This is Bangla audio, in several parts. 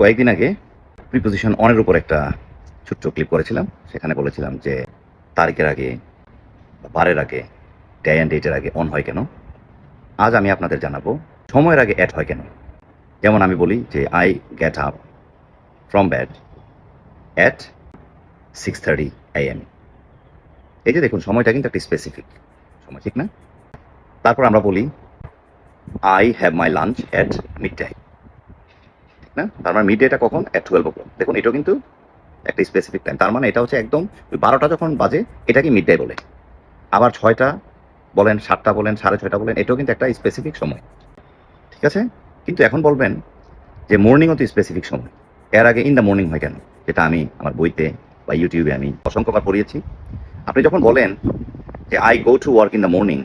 কয়েকদিন আগে প্রিপোজিশন অনের উপর একটা ছোট্ট ক্লিপ করেছিলাম। সেখানে বলেছিলাম যে, তারিখের আগে বারের আগে ডে অ্যান্ড ডেটের আগে অন হয় কেন? আজ আমি আপনাদের জানাব, সময়ের আগে অ্যাড হয় কেন? যেমন আমি বলি যে I get up from bed at six thirty AM এই যে দেখুন, সময়টা কিন্তু একটা স্পেসিফিক সময়, ঠিক না? তারপর আমরা বলি I have my lunch at mid time না? তার মানে মিড ডেটা কখন? অ্যাট টুয়েলভ ও দেখুন, এটাও কিন্তু একটা স্পেসিফিক টাইম তার মানে এটা হচ্ছে একদম বারোটা যখন বাজে, এটাকে মিড ডে বলে। আবার ছয়টা বলেন, সাতটা বলেন, সাড়ে ছয়টা বলেন, এটাও কিন্তু একটা স্পেসিফিক সময়। ঠিক আছে? কিন্তু এখন বলবেন যে মর্নিংও তো স্পেসিফিক সময়। এর আগে ইন দ্য মর্নিং হয় কেন? যেটা আমি আমার বইতে বা ইউটিউবে আমি অসংখ্যবার পড়িয়েছি। আপনি যখন বলেন যে I go to work in the morning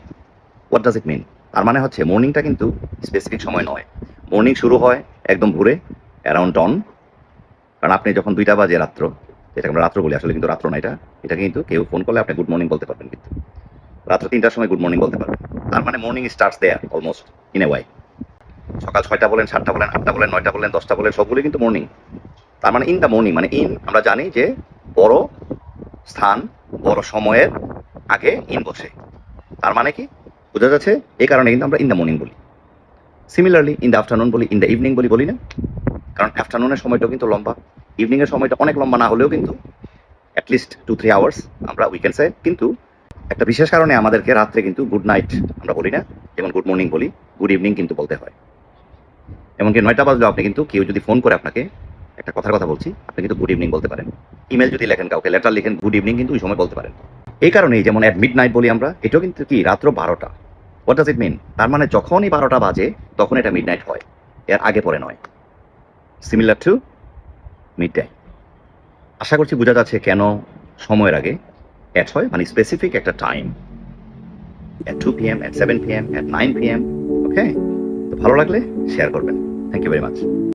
what does it mean তার মানে হচ্ছে মর্নিংটা কিন্তু স্পেসিফিক সময় নয়। মর্নিং শুরু হয় একদম ভোরে অ্যারাউন্ড ডন কারণ আপনি যখন দুইটা বাজে রাত্র, যেটাকে আমরা রাত্র বলি, আসলে কিন্তু রাত্র না এটা এটা কিন্তু কেউ ফোন করলে আপনি গুড মর্নিং বলতে পারবেন কিন্তু। রাত্র তিনটার সময় গুড মর্নিং বলতে পারবেন। তার মানে morning starts there almost in a way সকাল ছয়টা বলেন, সাতটা বলেন, আটটা বলেন, নয়টা বলেন, দশটা বলেন সবগুলো কিন্তু মর্নিং তার মানে ইন দ্য মর্নিং মানে ইন আমরা জানি যে বড় স্থান, বড় সময়ের আগে ইন বসে। তার মানে কি? বোঝা যাচ্ছে? এই কারণে কিন্তু আমরা ইন দ্য মর্নিং বলি। সিমিলারলি ইন দ্য আফটারনুন বলি ইন দ্য ইভিনিং বলি বলি না। কারণ আফটারনুনের সময়টাও কিন্তু লম্বা। ইভিনিংয়ের সময়টা অনেক লম্বা না হলেও কিন্তু অ্যাটলিস্ট টু থ্রি আওয়ার্স আমরা উইকেন্ডসে কিন্তু একটা বিশেষ কারণে আমাদেরকে রাত্রে কিন্তু গুড নাইট আমরা বলি না, যেমন গুড মর্নিং বলি গুড ইভিনিং কিন্তু বলতে হয়। এমনকি নয়টা বাজলেও আপনি কিন্তু কেউ যদি ফোন করে আপনাকে একটা কথার কথা বলছি, আপনি কিন্তু গুড ইভিনিং বলতে পারেন। ইমেল যদি লেখেন কাউকে লেটার লিখেন গুড ইভিনিং কিন্তু ওই সময় বলতে পারেন। এই কারণেই যেমন অ্যাট মিড নাইট বলি আমরা, এটাও কিন্তু কি, রাত্র বারোটা। হোয়াট ডাজ ইট মিন তার মানে যখনই বারোটা বাজে, তখন এটা মিড নাইট হয়। এর আগে পরে নয়। সিমিলার টু মিড ডে আশা করছি বোঝা যাচ্ছে কেন সময়ের আগে। অ্যাড হয় মানে স্পেসিফিক একটা time at two PM at seven PM at nine PM okay তো ভালো লাগলে শেয়ার করবেন। Thank you very much